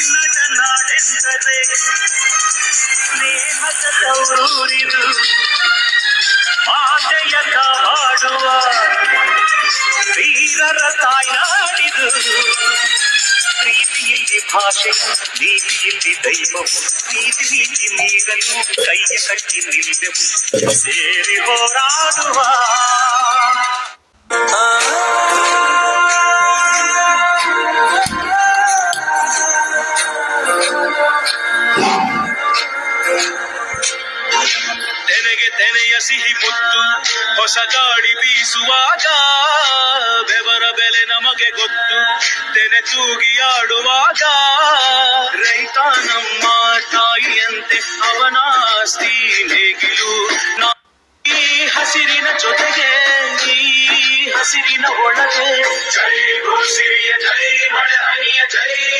ಕನ್ನಡ ನಾಡೆಂದರೆ ಸ್ನೇಹದ ತವರೂರಿದು ಮಾತೆಯ ಕಾಡುವ ವೀರರ ತಾಯ್ನಾಡಿದು ಪ್ರೀತಿಯಲ್ಲಿ ಭಾಷೆ ನೀತಿಯಲ್ಲಿ ದೈವವು ನೀತಿ ನೀತಿ ನೀರಲು ಕೈಯ ಕಟ್ಟಿ ನಿಲ್ಲೆವು ಸೇರಿ ಹೋರಾಡುವ ತೆನೆಗೆ ತೆನೆಯ ಸಿಹಿ ಮುತ್ತು ಹೊಸ ಗಾಡಿ ಬೀಸುವಾಗ ಬೆವರ ಬೆಲೆ ನಮಗೆ ಗೊತ್ತು. ತೆನೆ ತೂಗಿ ಆಡುವಾಗ, ರೈತ ನಮ್ಮ ತಾಯಿಯಂತೆ, ಅವನ ಆಸ್ತಿ ನೇಗಿಲು. ಈ ಹಸಿರಿನ ಜೊತೆಗೆ, ಈ ಹಸಿರಿನ ಒಳಗೆ. ಜೈ ಭೂಸಿರಿಯ, ಜೈ ಮಳೆ ಹನಿಯ, ಜೈ